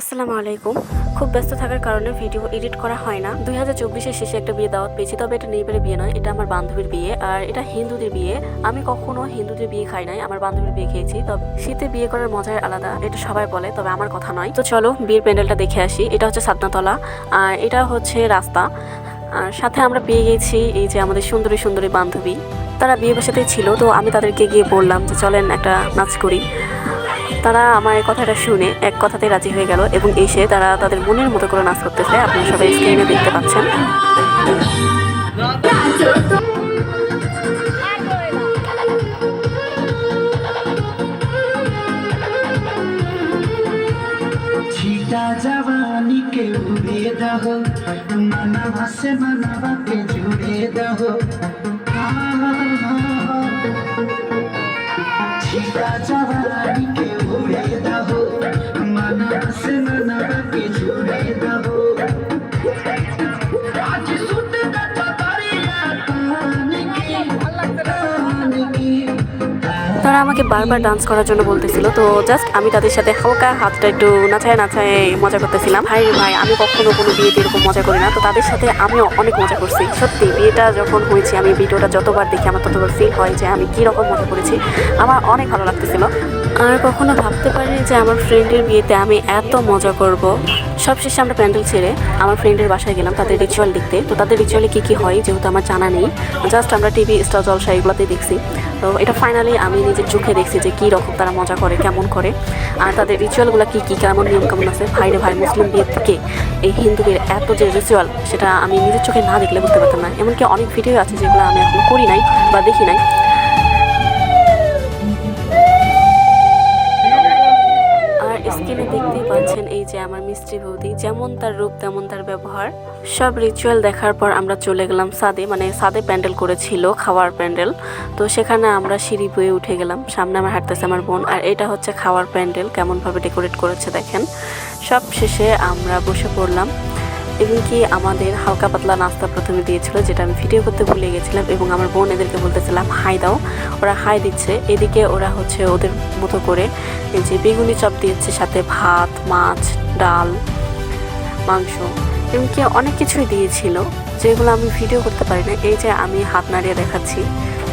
আসসালামু আলাইকুম। খুব ব্যস্ত থাকার কারণে ভিডিও এডিট করা হয় না। দুই হাজার চব্বিশের শেষে একটা বিয়ে দাওয়াত পেয়েছি, তবে এটা নেইবারের বিয়ে নয়, এটা আমার বান্ধবীর বিয়ে, আর এটা হিন্দুদের বিয়ে। আমি কখনো হিন্দুদের বিয়ে খাই নাই, আমার বান্ধবীর বিয়ে খেয়েছি, তবে শীতে বিয়ে করার মজাই আলাদা, এটা সবাই বলে, তবে আমার কথা নয়। তো চলো, বিয়ের প্যান্ডেলটা দেখে আসি, এটা হচ্ছে সাতনাতলা, আর এটা হচ্ছে রাস্তা। আর সাথে আমরা পেয়ে গেছি এই যে আমাদের সুন্দরী সুন্দরী বান্ধবী। তারা বিয়ে বাসাতেই ছিল, তো আমি তাদেরকে গিয়ে বললাম যে চলেন একটা নাচ করি। তারা আমার কথাটা শুনে এক কথাতে রাজি হয়ে গেল এবং এসে তারা তাদের মনের মতো করে নাচ করতেছে আপনি সবাই স্ক্রিনে দেখতে পাচ্ছেন। জবানি তারা আমাকে বারবার ডান্স করার জন্য বলতেছিল, তো জাস্ট আমি তাদের সাথে হালকা হাতটা একটু নাচায় নাচায় মজা করতেছিলাম। ভাই ভাই, আমি কখনো কোনো বিয়েতে এরকম মজা করি না, তো তাদের সাথে আমিও অনেক মজা করছি। সত্যি, বিয়েটা যখন হয়েছে, আমি ভিডিওটা যতবার দেখি, আমার ততবার ফিল হয় যে আমি কীরকম মজা করেছি। আমার অনেক ভালো লাগতেছিল। আর কখনো ভাবতে পারিনি যে আমার ফ্রেন্ডের বিয়েতে আমি এত মজা করব। সবশেষে আমরা প্যান্ডেল ছেড়ে আমার ফ্রেন্ডের বাসায় গেলাম তাদের রিচুয়াল দেখতে। তো তাদের রিচুয়ালে কী কী হয় যেহেতু আমার জানা নেই। জাস্ট আমরা টিভি স্টার জলসা এগুলোতেই দেখছি। তো এটা ফাইনালি আমি নিজের চোখে দেখছি যে কী রকম তারা মজা করে, কেমন করে। আর তাদের রিচুয়ালগুলো কী কী, কেমন নিয়ম কেমন আছে? ভাইরে ভাই, মুসলিম বিয়ের থেকে এই হিন্দুদের এত যে রিচুয়াল সেটা আমি নিজের চোখে না দেখলে বুঝতে পারতাম না। এমনকি অনেক ভিডিও আছে যেগুলো আমি এখন করি নাই বা দেখি নাই। বৌদি যেমন তার রূপ, তেমন তার ব্যবহার। সব রিচুয়াল দেখার পর আমরা চলে গেলাম সাদে মানে সাদে প্যান্ডেল করেছিল, খাওয়ার প্যান্ডেল। তো সেখানে আমরা সিঁড়ি বয়ে উঠে গেলাম। সামনে আমার হাঁটতেছে আমার বোন, আর এটা হচ্ছে খাওয়ার প্যান্ডেল, কেমনভাবে ডেকোরেট করেছে দেখেন। সব শেষে আমরা বসে পড়লাম। এবং কি আমাদের হালকা পাতলা নাস্তা প্রথমে দিয়েছিল, যেটা আমি ভিডিও করতে ভুলে গেছিলাম এবং আমার বোন এদেরকে বলতেছিলাম, হাই দাও। ওরা হাই দিচ্ছে। এদিকে ওরা হচ্ছে ওদের মতো করে যে বেগুনি চপ দিয়েছে, সাথে ভাত, মাছ, ডাল, মাংস এমনকি অনেক কিছুই দিয়েছিল, যেগুলো আমি ভিডিও করতে পারি না। এই যে আমি হাত নাড়িয়ে দেখাচ্ছি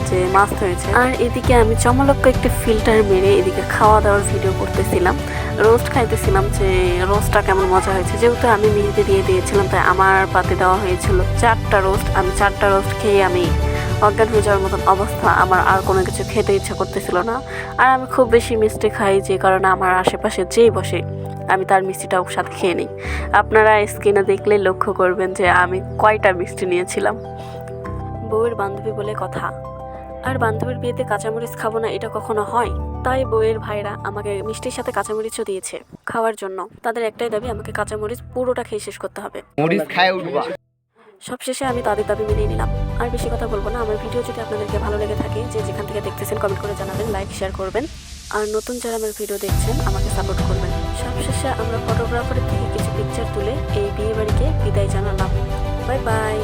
যে মাছ হয়েছে আর এদিকে আমি চমলক্ষ একটি ফিল্টার মেরে এদিকে খাওয়া দাওয়ার ভিডিও করতেছিলাম। রোস্ট খাইতেছিলাম যে রোস্টটা কেমন মজা হয়েছে। যেহেতু আমি মেহেদি দিয়ে দিয়েছিলাম, তাই আমার পাতে দেওয়া হয়েছিল চারটা রোস্ট। আমি চারটা রোস্ট খেয়ে আমি অজ্ঞান হয়ে যাওয়ার মতন অবস্থা। আমার আর কোনো কিছু খেতে ইচ্ছা করতেছিল না। আর আমি খুব বেশি মিষ্টি খাই যে কারণে আমার আশেপাশে যেই বসে, আমি তার মিষ্টিটাও সাথে খেয়ে নিই। আপনারা স্ক্রিনে দেখলে লক্ষ্য করবেন যে আমি কয়টা মিষ্টি নিয়েছিলাম। বউয়ের বান্ধবী বলে কথা। আর বান্ধবীর বিয়েতে কাঁচামরিচ খাব না এটা কখনো হয়? তাই বউয়ের ভাইরা আমাকে মিষ্টির সাথে কাঁচামরিচও দিয়েছে খাওয়ার জন্য। তাদের একটাই দাবি আমাকে কাঁচামরিচ পুরোটা খেয়ে শেষ করতে হবে। মরিচ খায় উঠবা। সবশেষে আমি তাদের দাবি মেনে নিলাম। আর বেশি কথা বলব না আমার ভিডিও যদি আপনাদেরকে ভালো লেগে থাকে যে যেখান থেকে দেখতেছেন কমেন্ট করে জানাবেন লাইক শেয়ার করবেন। আর নতুন যারা আমার ভিডিও দেখছেন আমাকে সাপোর্ট করবেন। সবশেষে আমরা ফটোগ্রাফারের থেকে কিছু পিকচার তুলে এই বিয়ে বাড়িকে বিদায় জানালাম। Bye bye